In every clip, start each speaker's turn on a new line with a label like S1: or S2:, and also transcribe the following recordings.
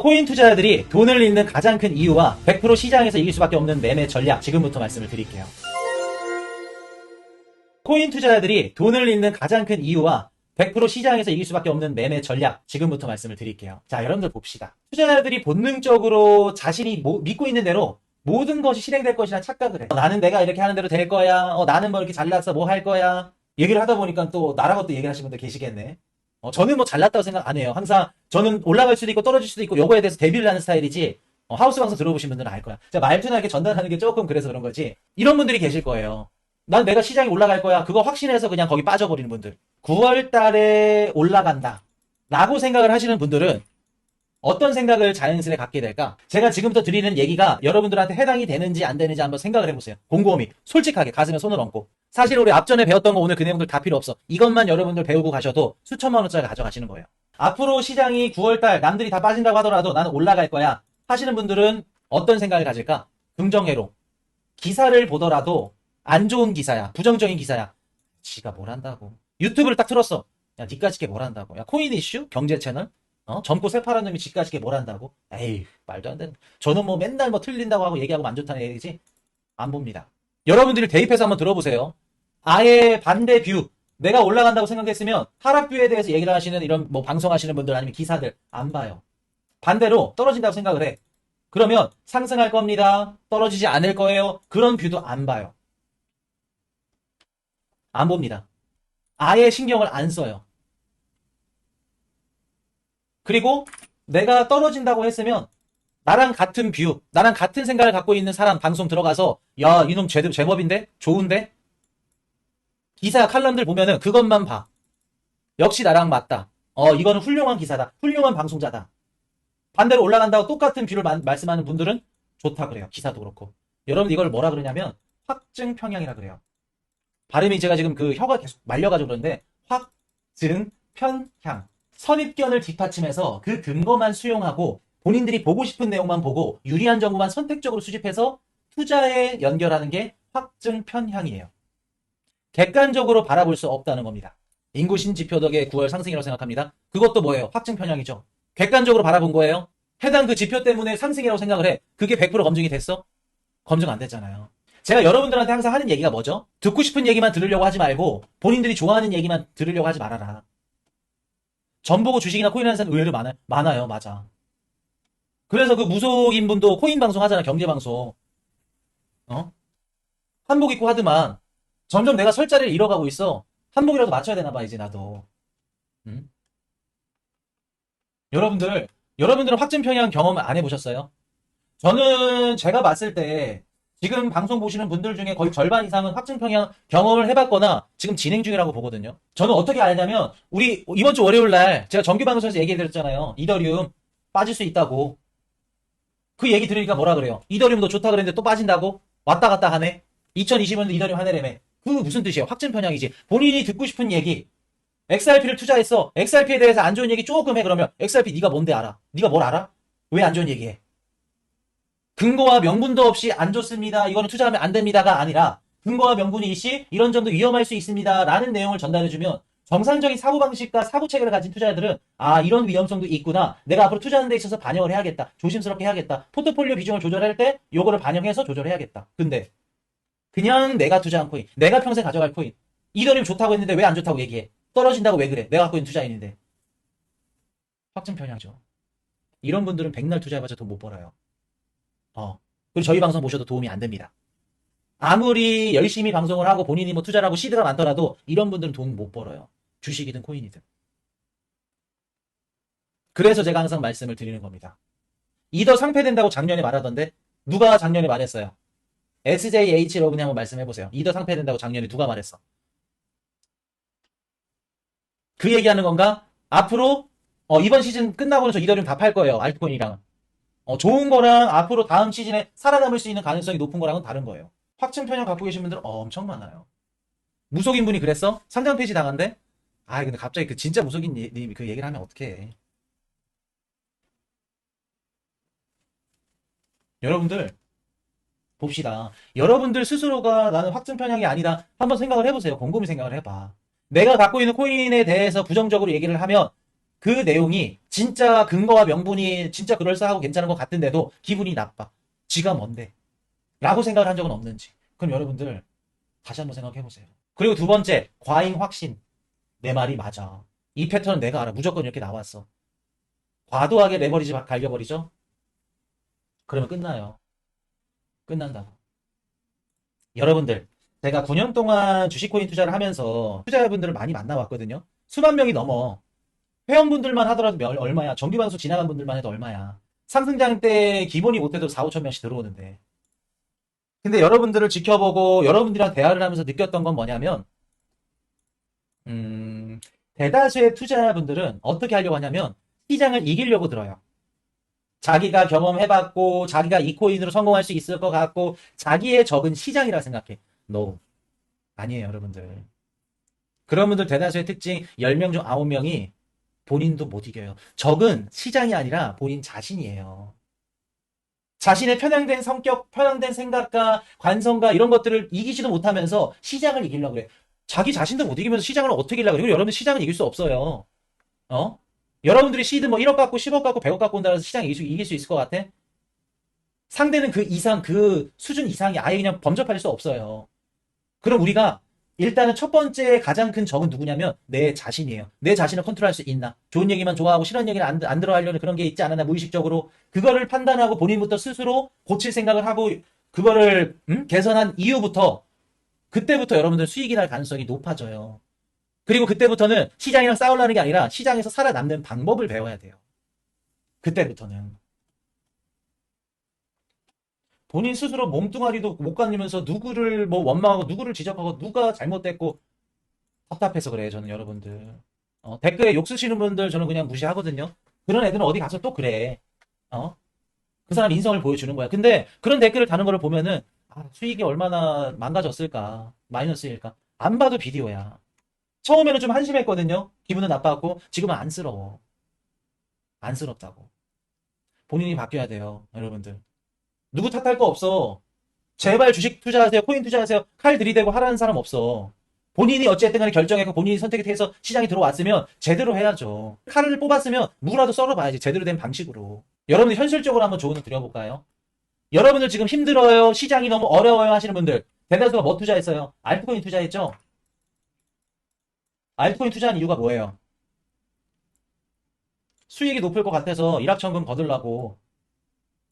S1: 코인 투자자들이 돈을 잃는 가장 큰 이유와 100% 시장에서 이길 수밖에 없는 매매 전략 지금부터 말씀을 드릴게요. 코인 투자자들이 돈을 잃는 가장 큰 이유와 100% 시장에서 이길 수밖에 없는 매매 전략 지금부터 말씀을 드릴게요. 자, 여러분들 봅시다. 투자자들이 본능적으로 자신이 모- 믿고 있는 대로 모든 것이 실행될 것이라 착각을 해. 어, 나는 내가 이렇게 하는 대로 될 거야. 어, 나는 뭐 이렇게 잘났어. 뭐 할 거야. 얘기를 하다 보니까 또 나랑 것도 얘기를 하시는 분들 계시겠네. 어, 저는 뭐 잘났다고 생각 안 해요. 항상 저는 올라갈 수도 있고 떨어질 수도 있고 요거에 대해서 대비를 하는 스타일이지. 어, 하우스 방송 들어보신 분들은 알 거야. 제가 말투나 이렇게 전달하는 게 조금 그래서 그런 거지. 이런 분들이 계실 거예요. 난 내가 시장이 올라갈 거야. 그거 확신해서 그냥 거기 빠져버리는 분들. 9월 달에 올라간다. 라고 생각을 하시는 분들은 어떤 생각을 자연스레 갖게 될까? 제가 지금부터 드리는 얘기가 여러분들한테 해당이 되는지 안 되는지 한번 생각을 해보세요. 곰곰이. 솔직하게 가슴에 손을 얹고. 사실 우리 앞전에 배웠던 거 오늘 그 내용들 다 필요 없어. 이것만 여러분들 배우고 가셔도 수천만 원짜리 가져가시는 거예요. 앞으로 시장이 9월달 남들이 다 빠진다고 하더라도 나는 올라갈 거야. 하시는 분들은 어떤 생각을 가질까? 긍정회로. 기사를 보더라도 안 좋은 기사야. 부정적인 기사야. 지가 뭘 한다고. 유튜브를 딱 틀었어. 야, 니까지게 뭘 한다고. 야, 코인 이슈? 경제 채널? 어? 젊고 새파란 놈이 지까지게 뭘 한다고? 에이, 말도 안 되는. 저는 뭐 맨날 뭐 틀린다고 하고 얘기하고 안 좋다는 얘기지? 안 봅니다. 여러분들이 대입해서 한번 들어보세요. 아예 반대 뷰. 내가 올라간다고 생각했으면 하락 뷰에 대해서 얘기를 하시는 이런 뭐 방송하시는 분들 아니면 기사들 안 봐요. 반대로 떨어진다고 생각을 해. 그러면 상승할 겁니다. 떨어지지 않을 거예요. 그런 뷰도 안 봐요. 안 봅니다. 아예 신경을 안 써요. 그리고 내가 떨어진다고 했으면 나랑 같은 뷰, 나랑 같은 생각을 갖고 있는 사람 방송 들어가서 야, 이놈 제대로 제법인데? 좋은데? 기사 칼럼들 보면은 그것만 봐. 역시 나랑 맞다. 어, 이거는 훌륭한 기사다. 훌륭한 방송자다. 반대로 올라간다고 똑같은 뷰를 만- 말씀하는 분들은 좋다 그래요. 기사도 그렇고. 여러분 이걸 뭐라 그러냐면 확증 평양이라 그래요. 발음이 제가 지금 그 혀가 계속 말려가지고 그러는데 확증 편향. 선입견을 뒷받침해서 그 근거만 수용하고 본인들이 보고 싶은 내용만 보고 유리한 정보만 선택적으로 수집해서 투자에 연결하는 게 확증 편향이에요. 객관적으로 바라볼 수 없다는 겁니다. 인구 신지표 덕의 9월 상승이라고 생각합니다. 그것도 뭐예요? 확증 편향이죠. 객관적으로 바라본 거예요. 해당 그 지표 때문에 상승이라고 생각을 해. 그게 100% 검증이 됐어? 검증 안 됐잖아요. 제가 여러분들한테 항상 하는 얘기가 뭐죠? 듣고 싶은 얘기만 들으려고 하지 말고 본인들이 좋아하는 얘기만 들으려고 하지 말아라. 전 보고 주식이나 코인 하는 사람 의외로 많아요. 많아요. 맞아. 그래서 그 무속인 분도 코인 방송 하잖아. 경제 방송. 어? 한복 입고 하더만 점점 내가 설 자리를 잃어가고 있어. 한복이라도 맞춰야 되나 봐, 이제 나도. 응? 여러분들, 여러분들은 확증 평양 경험 안 해보셨어요? 저는 제가 봤을 때 지금 방송 보시는 분들 중에 거의 절반 이상은 확증 평양 경험을 해봤거나 지금 진행 중이라고 보거든요. 저는 어떻게 알냐면 우리 이번 주 월요일 날 제가 정규 방송에서 얘기 드렸잖아요. 이더리움 빠질 수 있다고. 그 얘기 들으니까 뭐라 그래요? 이더리움도 좋다 그랬는데 또 빠진다고? 왔다 갔다 하네? 2020년도 이더리움 하네래매. 그 무슨 뜻이에요? 확증 편향이지. 본인이 듣고 싶은 얘기. XRP를 투자했어. XRP에 대해서 안 좋은 얘기 조금 해 그러면 XRP 네가 뭔데 알아? 네가 뭘 알아? 왜 안 좋은 얘기해? 근거와 명분도 없이 안 좋습니다. 이거는 투자하면 안 됩니다가 아니라 근거와 명분이 있이 이런 점도 위험할 수 있습니다. 라는 내용을 전달해주면 정상적인 사고방식과 사고체계를 가진 투자자들은 아 이런 위험성도 있구나. 내가 앞으로 투자하는 데 있어서 반영을 해야겠다. 조심스럽게 해야겠다. 포트폴리오 비중을 조절할 때 요거를 반영해서 조절해야겠다. 근데 그냥 내가 투자한 코인, 내가 평생 가져갈 코인 이더리움 좋다고 했는데 왜 안 좋다고 얘기해? 떨어진다고 왜 그래? 내가 갖고 있는 투자인인데 확증 편향죠. 이런 분들은 백날 투자해봤자 돈 못 벌어요. 어. 그리고 저희 방송 보셔도 도움이 안 됩니다. 아무리 열심히 방송을 하고 본인이 뭐 투자를 하고 시드가 많더라도 이런 분들은 돈 못 벌어요. 주식이든 코인이든. 그래서 제가 항상 말씀을 드리는 겁니다. 이더 상패된다고 작년에 말하던데 누가 작년에 말했어요? SJH 러분이 한번 말씀해 보세요. 이더 상패 된다고 작년에 누가 말했어? 그 얘기하는 건가? 앞으로 어, 이번 시즌 끝나고는 저 이더리움 다 팔 거예요. 알트코인이랑. 어, 좋은 거랑 앞으로 다음 시즌에 살아남을 수 있는 가능성이 높은 거랑은 다른 거예요. 확증 편향 갖고 계신 분들은 엄청 많아요. 무속인 분이 그랬어? 상장 폐지 당한대? 아, 근데 갑자기 그 진짜 무속인 예- 님이 그 얘기를 하면 어떡해. 여러분들, 봅시다. 여러분들 스스로가 나는 확증 편향이 아니다. 한번 생각을 해보세요. 곰곰이 생각을 해봐. 내가 갖고 있는 코인에 대해서 부정적으로 얘기를 하면 그 내용이 진짜 근거와 명분이 진짜 그럴싸하고 괜찮은 것 같은데도 기분이 나빠. 지가 뭔데? 라고 생각을 한 적은 없는지. 그럼 여러분들 다시 한번 생각해 보세요. 그리고 두 번째, 과잉 확신. 내 말이 맞아. 이 패턴은 내가 알아. 무조건 이렇게 나왔어. 과도하게 레버리지 막 갈겨버리죠? 그러면 끝나요. 끝난다고. 여러분들, 제가 9년 동안 주식코인 투자를 하면서 투자자분들을 많이 만나왔거든요. 수만 명이 넘어. 회원분들만 하더라도 몇- 얼마야? 정기방송 지나간 분들만 해도 얼마야? 상승장 때 기본이 못해도 4, 5천 명씩 들어오는데. 근데 여러분들을 지켜보고 여러분들이랑 대화를 하면서 느꼈던 건 뭐냐면, 음, 대다수의 투자자분들은 어떻게 하려고 하냐면, 시장을 이기려고 들어요. 자기가 경험해봤고, 자기가 이 코인으로 성공할 수 있을 것 같고, 자기의 적은 시장이라 생각해. No. 아니에요, 여러분들. 그런 분들 대다수의 특징 10명 중 9명이 본인도 못 이겨요. 적은 시장이 아니라 본인 자신이에요. 자신의 편향된 성격, 편향된 생각과 관성과 이런 것들을 이기지도 못하면서 시장을 이기려고 그래. 자기 자신도 못 이기면서 시장을 어떻게 이기려고 그래. 그리고 여러분 시장을 이길 수 없어요. 어? 여러분들이 시드 뭐 1억 갖고 10억 갖고 100억 갖고 온다고 해서 시장 이길 수, 이길 수 있을 것 같아? 상대는 그 이상, 그 수준 이상이 아예 그냥 범접할 수 없어요. 그럼 우리가 일단은 첫 번째 가장 큰 적은 누구냐면 내 자신이에요. 내 자신을 컨트롤할 수 있나? 좋은 얘기만 좋아하고 싫은 얘기는 안, 안 들어하려는 그런 게 있지 않았나? 무의식적으로 그거를 판단하고 본인부터 스스로 고칠 생각을 하고 그거를 음? 개선한 이후부터 그때부터 여러분들 수익이 날 가능성이 높아져요. 그리고 그때부터는 시장이랑 싸우려는 게 아니라 시장에서 살아남는 방법을 배워야 돼요. 그때부터는. 본인 스스로 몸뚱아리도 못 가리면서 누구를 뭐 원망하고 누구를 지적하고 누가 잘못됐고 답답해서 그래요, 저는 여러분들. 어, 댓글에 욕 쓰시는 분들 저는 그냥 무시하거든요. 그런 애들은 어디 가서 또 그래. 어? 그 사람 인성을 보여주는 거야. 근데 그런 댓글을 다는 거를 보면은 아, 수익이 얼마나 망가졌을까? 마이너스일까? 안 봐도 비디오야. 처음에는 좀 한심했거든요. 기분은 나빴고 지금은 안쓰러워. 안쓰럽다고. 본인이 바뀌어야 돼요, 여러분들. 누구 탓할 거 없어. 제발 주식 투자하세요, 코인 투자하세요, 칼 들이대고 하라는 사람 없어. 본인이 어쨌든 간에 결정했고 본인이 선택해서 시장에 들어왔으면 제대로 해야죠. 칼을 뽑았으면 무라도 썰어봐야지. 제대로 된 방식으로. 여러분들 현실적으로 한번 조언을 드려볼까요? 여러분들 지금 힘들어요, 시장이 너무 어려워요 하시는 분들 대다수가 뭐 투자했어요? 알트코인 투자했죠? 알트코인 투자한 이유가 뭐예요? 수익이 높을 것 같아서 일확천금 거들라고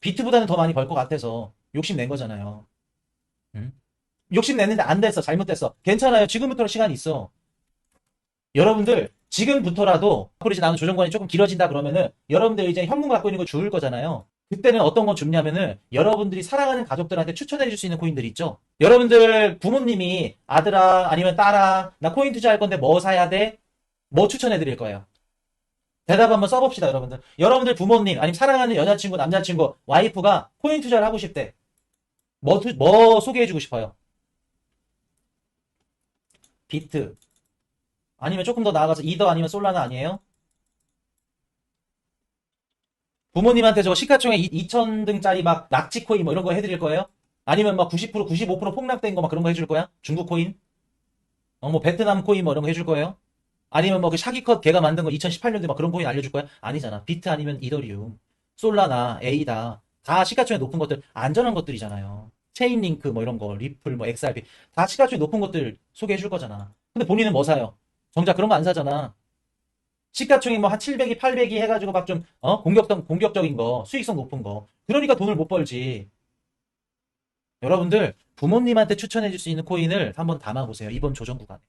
S1: 비트보다는 더 많이 벌 것 같아서 욕심낸 거잖아요. 응? 욕심냈는데 안 됐어. 잘못됐어. 괜찮아요. 지금부터 시간이 있어. 여러분들 지금부터라도 앞으로 이제 나는 조정관이 조금 길어진다 그러면은 여러분들 이제 현금 갖고 있는 거 주울 거잖아요. 그때는 어떤 거 줍냐면은 여러분들이 사랑하는 가족들한테 추천해 줄 수 있는 코인들 있죠. 여러분들 부모님이 아들아 아니면 딸아 나 코인 투자할 건데 뭐 사야 돼? 뭐 추천해 드릴 거예요. 대답 한번 써봅시다, 여러분들. 여러분들 부모님, 아니면 사랑하는 여자친구, 남자친구, 와이프가 코인 투자를 하고 싶대. 뭐, 투- 뭐 소개해 주고 싶어요? 비트. 아니면 조금 더 나아가서 이더 아니면 솔라나 아니에요? 부모님한테 저 시가총액 2,000등짜리 막 낙지 코인 뭐 이런 거 해드릴 거예요? 아니면 막 90%, 95% 폭락된 거 막 그런 거 해줄 거야? 중국 코인? 어, 뭐 베트남 코인 뭐 이런 거 해줄 거예요? 아니면 뭐 그 샤기컷 걔가 만든 거 2018년도에 막 그런 코인 알려줄 거야? 아니잖아. 비트 아니면 이더리움, 솔라나, 에이다 다 시가총액 높은 것들 안전한 것들이잖아요. 체인링크 뭐 이런 거, 리플 뭐 XRP 다 시가총액 높은 것들 소개해 줄 거잖아. 근데 본인은 뭐 사요? 정작 그런 거 안 사잖아. 시가총액 뭐한 700이, 800이 해가지고 막 좀, 어? 공격성, 공격적인 거, 수익성 높은 거. 그러니까 돈을 못 벌지. 여러분들, 부모님한테 추천해 줄 수 있는 코인을 한번 담아 보세요. 이번 조정 구간에.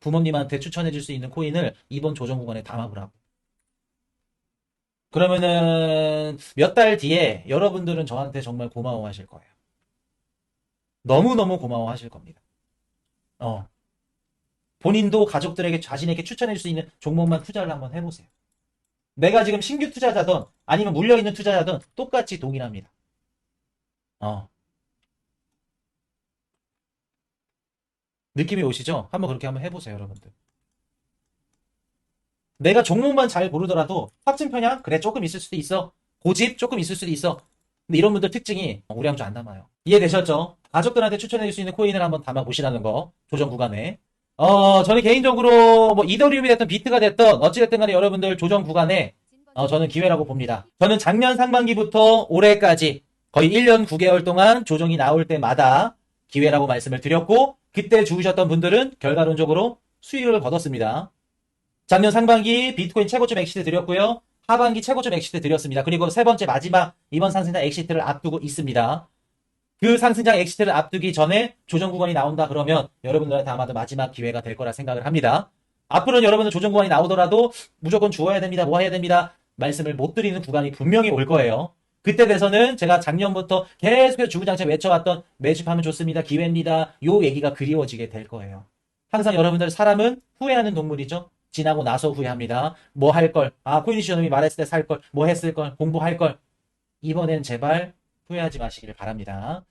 S1: 부모님한테 추천해 줄 수 있는 코인을 이번 조정 구간에 담아 보라고. 그러면은 몇 달 뒤에 여러분들은 저한테 정말 고마워 하실 거예요. 너무너무 고마워 하실 겁니다. 어. 본인도 가족들에게 자신에게 추천해 줄 수 있는 종목만 투자를 한번 해보세요. 내가 지금 신규 투자자든 아니면 물려있는 투자자든 똑같이 동일합니다. 어. 느낌이 오시죠? 한번 그렇게 한번 해보세요, 여러분들. 내가 종목만 잘 고르더라도 확증 편향? 그래, 조금 있을 수도 있어. 고집? 조금 있을 수도 있어. 근데 이런 분들 특징이 우리 양주 안 담아요. 이해되셨죠? 가족들한테 추천해 줄 수 있는 코인을 한번 담아 보시라는 거. 조정 구간에. 어, 저는 개인적으로 뭐 이더리움이 됐든 비트가 됐든 어찌됐든 간에 여러분들 조정 구간에 어, 저는 기회라고 봅니다. 저는 작년 상반기부터 올해까지 거의 1년 9개월 동안 조정이 나올 때마다 기회라고 말씀을 드렸고 그때 주우셨던 분들은 결과론적으로 수익을 거뒀습니다. 작년 상반기 비트코인 최고점 엑시트 드렸고요. 하반기 최고점 엑시트 드렸습니다. 그리고 세 번째 마지막 이번 상승장 엑시트를 앞두고 있습니다. 그 상승장 엑시트를 앞두기 전에 조정 구간이 나온다 그러면 여러분들한테 아마도 마지막 기회가 될 거라 생각을 합니다. 앞으로는 여러분들 조정 구간이 나오더라도 무조건 주어야 됩니다. 뭐 해야 됩니다. 말씀을 못 드리는 구간이 분명히 올 거예요. 그때 돼서는 제가 작년부터 계속해서 주구장창 외쳐왔던 매집하면 좋습니다. 기회입니다. 요 얘기가 그리워지게 될 거예요. 항상 여러분들 사람은 후회하는 동물이죠. 지나고 나서 후회합니다. 뭐 할 걸. 아, 코인시저놈이 말했을 때 살 걸. 뭐 했을 걸. 공부할 걸. 이번엔 제발 후회하지 마시기를 바랍니다.